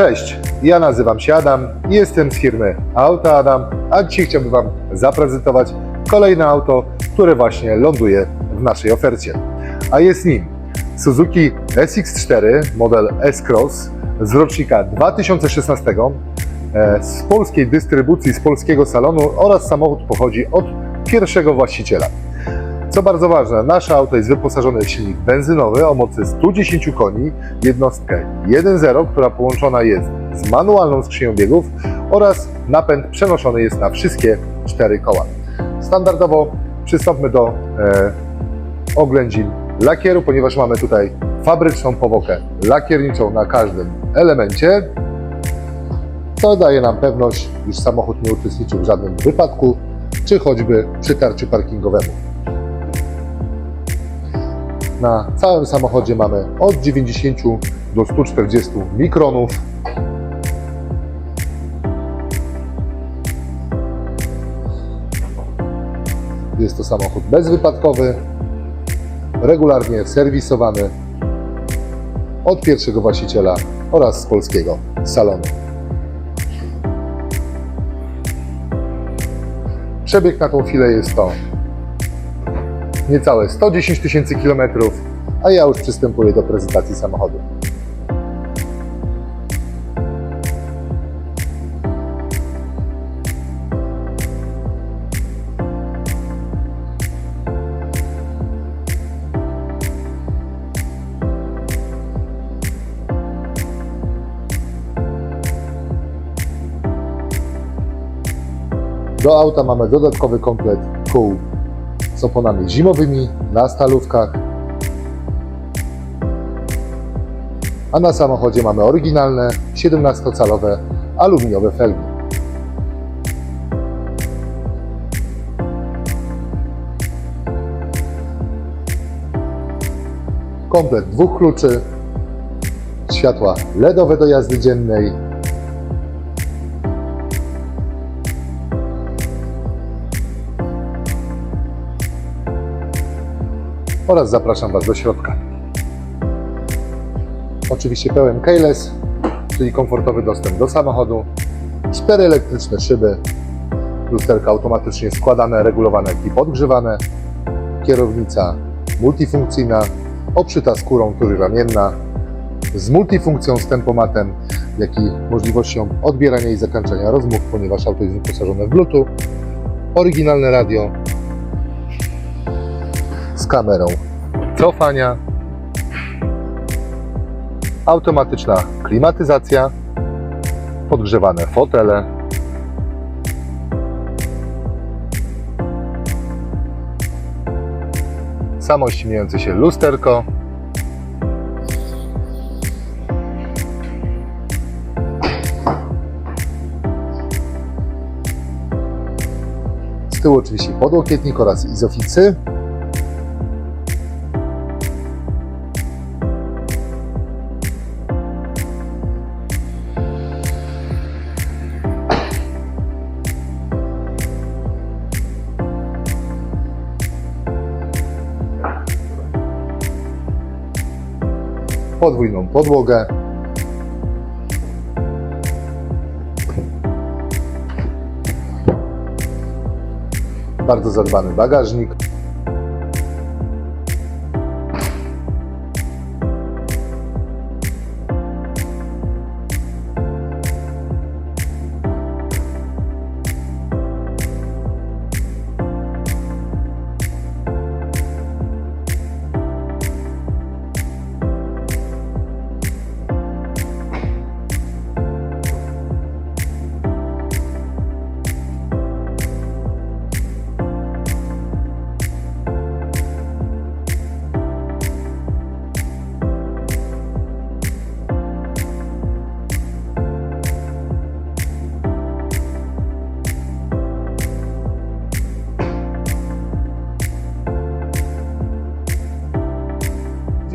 Cześć, ja nazywam się Adam i jestem z firmy Auto Adam, a dzisiaj chciałbym Wam zaprezentować kolejne auto, które właśnie ląduje w naszej ofercie. A jest nim Suzuki SX4 model S-Cross z rocznika 2016 e, z polskiej dystrybucji, z polskiego salonu oraz samochód pochodzi od pierwszego właściciela. Co bardzo ważne, nasze auto jest wyposażone w silnik benzynowy o mocy 110 koni, jednostkę 1.0, która połączona jest z manualną skrzynią biegów oraz napęd przenoszony jest na wszystkie cztery koła. Standardowo przystąpmy do e, oględzin lakieru, ponieważ mamy tutaj fabryczną powłokę lakierniczą na każdym elemencie, co daje nam pewność, iż samochód nie uczestniczył w żadnym wypadku, czy choćby przytarciu parkingowemu. Na całym samochodzie mamy od 90 do 140 mikronów. Jest to samochód bezwypadkowy, regularnie serwisowany od pierwszego właściciela oraz z polskiego salonu. Przebieg na tą chwilę jest to niecałe 110 tysięcy kilometrów, a ja już przystępuję do prezentacji samochodu. Do auta mamy dodatkowy komplet kół z oponami zimowymi na stalówkach. A na samochodzie mamy oryginalne 17-calowe aluminiowe felgi. Komplet dwóch kluczy, światła LEDowe do jazdy dziennej, oraz zapraszam Was do środka. Oczywiście pełen keyless, czyli komfortowy dostęp do samochodu, cztery elektryczne szyby, lusterka automatycznie składane, regulowane i podgrzewane, kierownica multifunkcyjna, obszyta skórą trójramienna, z multifunkcją z tempomatem, jak i możliwością odbierania i zakończenia rozmów, ponieważ auto jest wyposażone w Bluetooth, oryginalne radio, kamerą. Cofania, automatyczna klimatyzacja, podgrzewane fotele, samościemniające się lusterko, z tyłu oczywiście podłokietnik oraz izoficy, podwójną podłogę. Bardzo zadbany bagażnik.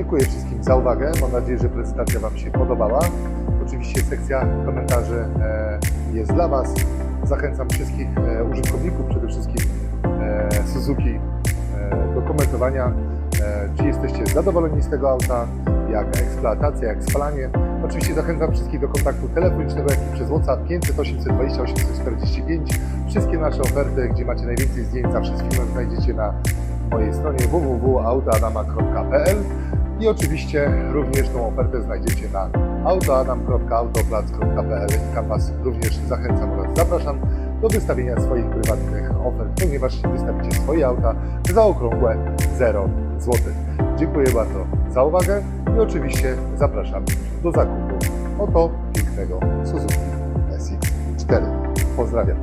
Dziękuję wszystkim za uwagę. Mam nadzieję, że prezentacja Wam się podobała. Oczywiście sekcja komentarzy e, jest dla Was. Zachęcam wszystkich e, użytkowników, przede wszystkim e, Suzuki, do komentowania, czy jesteście zadowoleni z tego auta, jak eksploatacja, jak spalanie. Oczywiście zachęcam wszystkich do kontaktu telefonicznego, jak i przez WhatsApp 500 820 845. Wszystkie nasze oferty, gdzie macie najwięcej zdjęć zawsze z filmem, znajdziecie na mojej stronie www.autoadama.pl i oczywiście również tą ofertę znajdziecie na autoadam.autoplac.pl tam Was również zachęcam oraz zapraszam do wystawienia swoich prywatnych ofert, ponieważ wystawicie swoje auta za okrągłe 0 zł. Dziękuję bardzo za uwagę i oczywiście zapraszam do zakupu oto pięknego Suzuki SX4. Pozdrawiam.